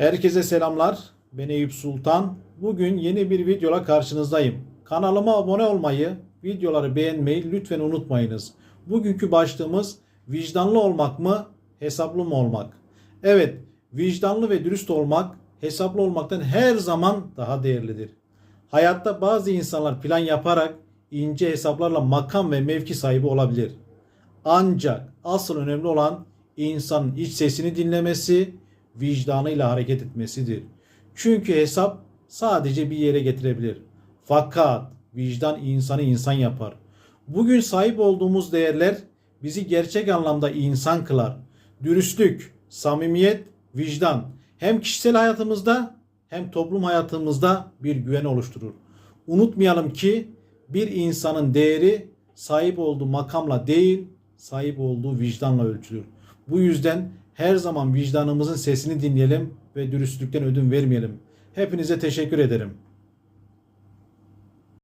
Herkese selamlar. Ben Eyüp Sultan. Bugün yeni bir videola karşınızdayım. Kanalıma abone olmayı, videoları beğenmeyi lütfen unutmayınız. Bugünkü başlığımız vicdanlı olmak mı, hesaplı mı olmak? Evet, vicdanlı ve dürüst olmak hesaplı olmaktan her zaman daha değerlidir. Hayatta bazı insanlar plan yaparak ince hesaplarla makam ve mevki sahibi olabilir. Ancak asıl önemli olan insanın iç sesini dinlemesi, vicdanıyla hareket etmesidir. Çünkü hesap sadece bir yere getirebilir. Fakat vicdan insanı insan yapar. Bugün sahip olduğumuz değerler bizi gerçek anlamda insan kılar. Dürüstlük, samimiyet, vicdan hem kişisel hayatımızda hem toplum hayatımızda bir güven oluşturur. Unutmayalım ki bir insanın değeri sahip olduğu makamla değil, sahip olduğu vicdanla ölçülür. Bu yüzden her zaman vicdanımızın sesini dinleyelim ve dürüstlükten ödün vermeyelim. Hepinize teşekkür ederim.